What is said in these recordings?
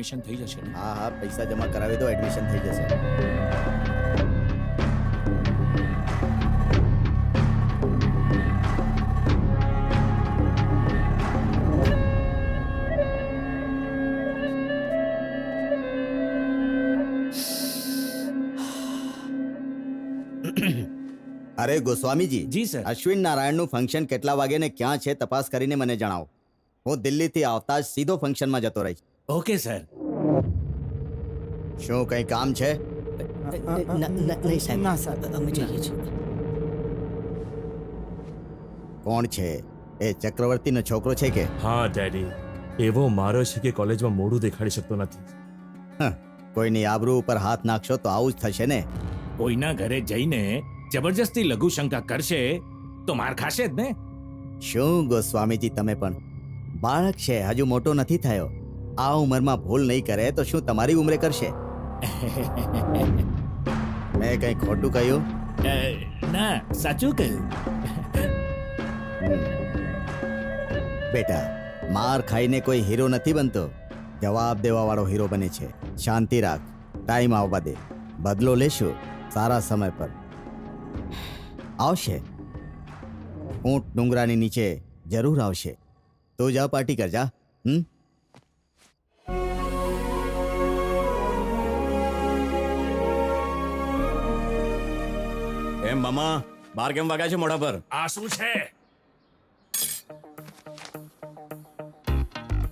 Admission થઈ જશે ને? હા હા પૈસા જમા કરાવી દો એડમિશન થઈ જશે. અરે ગોસ્વામીજી જી સર. અશ્વિન નારાયણનું ફંક્શન કેટલા વાગે ને ક્યાં છે તપાસ કરીને મને જણાવો. હું દિલ્હીથી આવતા જ સીધો ફંક્શનમાં જતો રહીશ. ઓકે સર શું કંઈ કામ છે? નહીં સાહેબ. ના સર અમે જઈએ છીએ. કોણ છે? એ ચક્રવર્તીનો છોકરો છે કે? હા ડેડી. એવો મારો છે કે કોલેજમાં મોઢું દેખાડી શકતો નથી. હં, કોઈની આબરૂ ઉપર હાથ નાખશો તો આવું જ થશે ને? કોઈના ઘરે જઈને જબરજસ્તી લઘુ શંકા કરશે તો માર ખાશે જ ને? શું ગોસ્વામીજી તમે પણ? બાળક છે હજુ મોટો નથી થયો. આ ઉંમરમાં ભૂલ નહીં કરે તો શું તમારી ઉંમરે કરશે? મેં કંઈ ખોટું કહ્યું? ના સાચું કહ્યું. બેટા માર ખાઈને કોઈ હીરો નથી બનતો. જવાબ દેવા વાળો હીરો બને છે. શાંતિ રાખ. ટાઈમ આવવા દે. બદલો લેશું. સારા સમય પર. આવશે. ઊંટ ડુંગરાની નીચે જરૂર આવશે. તું જા પાર્ટી કરજા. હમ? એમ મામા બાર કેમ વાગ્યા છે મોઢા પર? આ શું છે?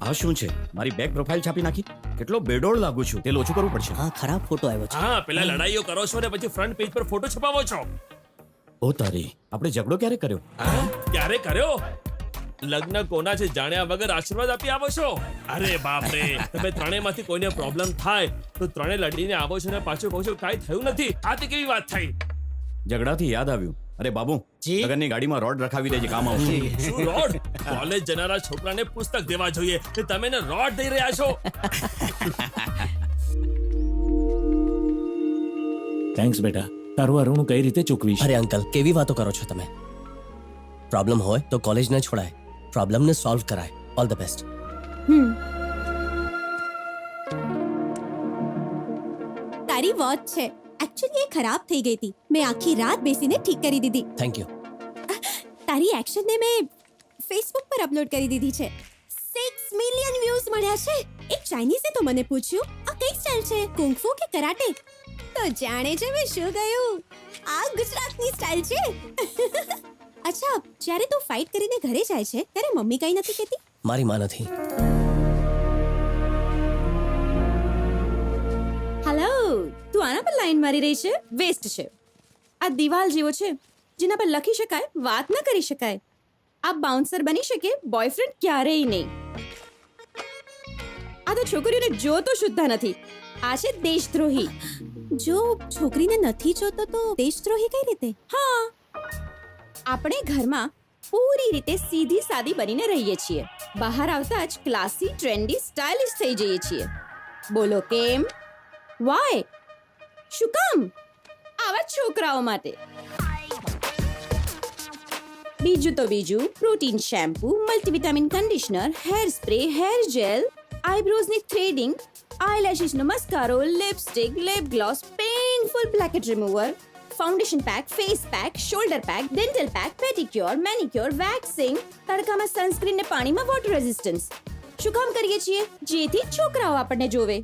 આ શું છે? મારી બેક પ્રોફાઇલ છાપી નાખી? કેટલો બેડોળ લાગુ છું. તે ઓછું કરવું પડશે. હા ખરાબ ફોટો આવ્યો છે. હા પેલા લડાઈઓ કરો છો ને પછી ફ્રન્ટ પેજ પર ફોટો છપાવો છો. ઓ તારી આપણે ઝઘડો ક્યારે કર્યો? હા? ક્યારે કર્યો? લગ્ન કોના છે જાણ્યા વગર આશીર્વાદ આપી આવો છો? અરે બાપ રે તમે ત્રણેયમાંથી કોઈને પ્રોબ્લેમ થાય તો ત્રણે લડીને આવો છો ને પાછું કહો છો કાંઈ થયું નથી. આ તે કેવી વાત થઈ? ઝઘડાથી યાદ આવ્યું. અરે બાબુ જી? લગનની ગાડીમાં રોડ રખાવી દેજે કામ આવશે. શું રોડ? કોલેજ જનારા છોકરાને પુસ્તક દેવા જોઈએ. તે તમે ને રોડ દઈ રહ્યા છો. થેન્ક્સ બેટા. તારું અરુણ કઈ રીતે ચૂકવીશ? અરે અંકલ કેવી વાતો કરો છો તમે? પ્રોબ્લેમ હોય તો કોલેજ ન છોડાય. પ્રોબ્લેમને સોલ્વ કરાય. ઓલ ધ બેસ્ટ તારી વોચ છે. એકચ્યુઅલી એ ખરાબ થઈ ગઈ હતી. મેં આખી રાત બેસીને ઠીક કરી દીધી. થેન્ક યુ તારી એક્શનને મેં ફેસબુક પર અપલોડ કરી દીધી છે. સિક્સ મિલિયન વ્યૂઝ મળ્યા છે. એક ચાઇનીઝે તો મને પૂછ્યું આ કઈ સ્ટાઇલ છે? કુંગફુ કે કરાટે તો જાણે છે મેં શું કહ્યું? આ ગુજરાતની સ્ટાઇલ છે. અચ્છા જ્યારે તું ફાઇટ કરીને ઘરે જાય છે ત્યારે મમ્મી કઈ નથી કહેતી? મારી માં નથી. પર લાઈન મારી રહી છે વેસ્ટ છે. આ દિવાલ જેવો છે, જેના પર લખી શકાય, વાત ન કરી શકાય. આ બાઉન્સર બની શકે બોયફ્રેન્ડ ક્યારેય નહીં. આ તો છોકરીઓને જોતો શુદ્ધા નથી. આ છે દેશદ્રોહી. જો છોકરીને નથી જોતો તો દેશદ્રોહી કઈ રીતે? હા. આપણે ઘરમાં પૂરી રીતે સીધી સાદી બનીને રહીએ છીએ. બહાર આવતા જ ક્લાસી ટ્રેન્ડી સ્ટાઇલિશ થઈ જઈએ છીએ. બોલો કેમ? વાય શું કામ આવા છોકરાઓ માટે બીજું તો બીજું protein shampoo multivitamin conditioner hair spray hair gel આઈબ્રોઝની threading આઈલેશિસનો mascara lipstick lip gloss painful blackhead remover foundation pack face pack shoulder pack dental pack pedicure manicure waxing તડકામાં સનસ્ક્રીન ને પાણીમાં વોટર રેઝિસ્ટન્સ શું કામ કરીએ છીએ જેથી છોકરાઓ આપણને જોવે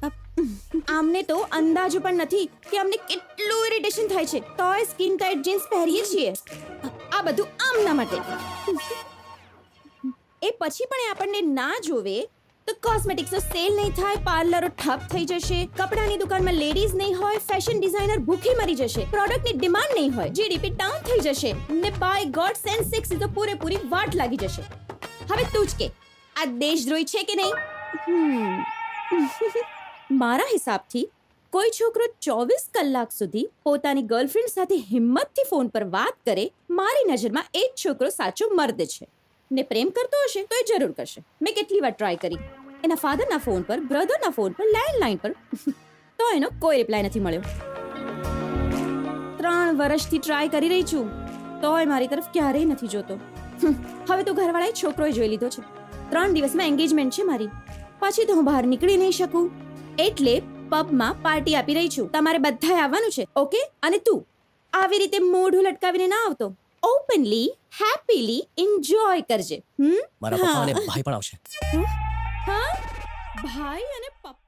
આમને તો અંદાજો પણ નથી કે અમને કેટલું ઇરિટેશન થાય છે. તોય સ્કિન ટાઈટ જીન્સ પહેરીએ છીએ. આ બધું આમના માટે. એ પછી પણ એ આપણને ના જોવે તો કોસ્મેટિક્સનો સેલ નહીં થાય પાર્લરો ઠપ થઈ જશે, કપડાની દુકાનમાં લેડીઝ નહીં હોય ફેશન ડિઝાઇનર ભૂખી મરી જશે પ્રોડક્ટની ડિમાન્ડ નહીં હોય જીડીપી ડાઉન થઈ જશે. ને બાય ગોડ સેન્સ સિક્સ તો પૂરેપૂરી વાટ લાગી જશે. હવે તું જ કે, આ દેશદ્રોહી છે કે નહીં? હમ. મારા હિસાબથી, કોઈ છોકરો ચોવીસ કલાક સુધી પોતાની ગર્લફ્રેન્ડ સાથે હિંમતથી ફોન પર વાત કરે, મારી નજરમાં એ જ છોકરો સાચો મર્દ છે. ને પ્રેમ કરતો હશે તો એ જરૂર કરશે. મેં કેટલી વાર ટ્રાય કરી. એના ફાધરના ફોન પર બ્રધરના ફોન પર લેન્ડલાઇન પર, તો એનો કોઈ રિપ્લાય નથી મળ્યો. ત્રણ વર્ષથી ટ્રાય કરી રહી છું. તોય મારી તરફ ક્યારેય નથી જોતો. હવે તો ઘરવાળાએ છોકરોએ જોઈ લીધો છે. ત્રણ દિવસમાં એન્ગેજમેન્ટ છે મારી. પછી તો હું બહાર નીકળી નહીં શકું. એટલે પબમાં પાર્ટી આપી રહી છું. તમારે બધાએ આવવાનું છે ઓકે? અને તું? આવી રીતે મોઢું લટકાવીને ના આવતો. ઓપનલી હેપીલી એન્જોય કરજે. હમ? મારા પપ્પા અને ભાઈ પણ આવશે. હા? ભાઈ અને પપ્પા.